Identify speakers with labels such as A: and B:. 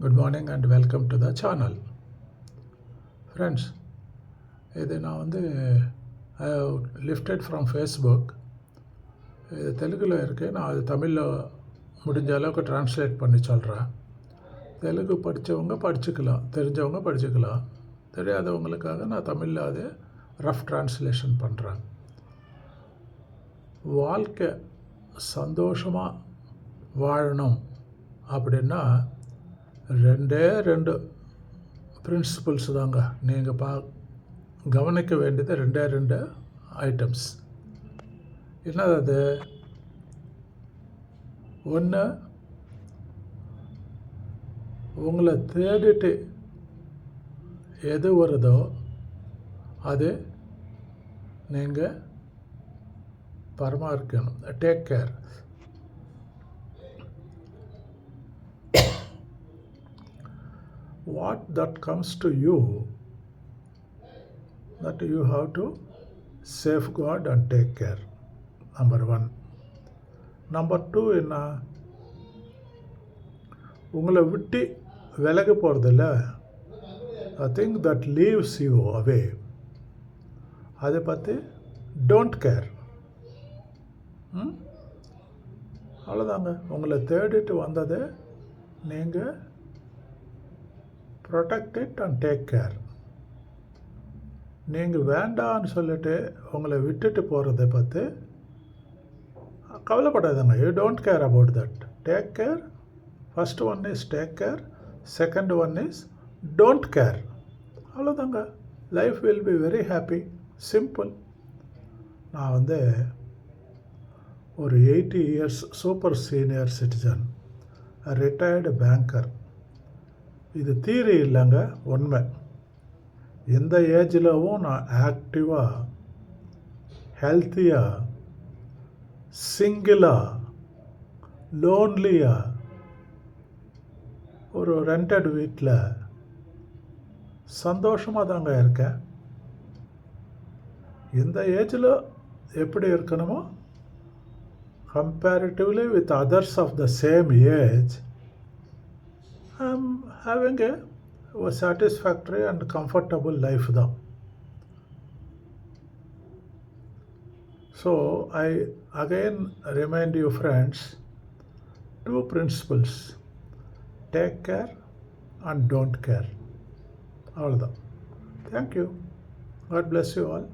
A: Good morning and welcome to the channel friends இது நான் வந்து ஐ லிஃப்டட் ஃப்ரம் ஃபேஸ்புக் இது தெலுங்கில் இருக்குது நான் அது தமிழில் முடிஞ்ச அளவுக்கு ட்ரான்ஸ்லேட் பண்ணி சொல்கிறேன் தெலுங்கு படித்தவங்க படிச்சுக்கலாம். தெரிஞ்சவங்க படிச்சுக்கலாம். தெரியாதவங்களுக்காக நான் தமிழில் அது ரஃப் ட்ரான்ஸ்லேஷன் பண்ணுறேன் வாழ்க்கை சந்தோஷமாக வாழணும் அப்படின்னா ரெண்டே ரெண்டு பிரின்சிபல்ஸ் தாங்க. நீங்கள் பா கவனிக்க வேண்டியது ரெண்டே ரெண்டு ஐட்டம்ஸ் என்னது அது? ஒன்று உங்களை தேடிட்டு எது வருதோ அது நீங்கள் பராமரிக்கணும் take care what that comes to you that you have to safeguard and take care number one number two என்ன உங்களை விட்டு விலக போகிறதில்ல a thing that leaves you away அதை பற்றி டோன்ட் கேர் ம் அவ்வளோதாங்க உங்களை தேடிட்டு வந்தது நீங்கள் protect it and take care நீங்கள் வேண்டான்னு சொல்லிட்டு உங்களை விட்டுட்டு போகிறத பார்த்து கவலைப்படாதுங்க. You don't care about that take care first one is take care second one is don't care அவ்வளோதாங்க life will be very happy simple நான் வந்து ஒரு eighty years super senior citizen retired banker இது தீரி இல்லைங்க உண்மை. எந்த ஏஜ்லவும் நான் ஆக்டிவாக ஹெல்த்தியாக சிங்கிளாக லோன்லியாக ஒரு ரெண்டட் வீட்டில் சந்தோஷமாக தாங்க இருக்கேன். எந்த ஏஜில் எப்படி இருக்கணுமோ comparatively with others of the same age I'm having a, satisfactory and comfortable life now. So, I again remind you, friends, two principles take care and don't care. All that. Thank you. God bless you all.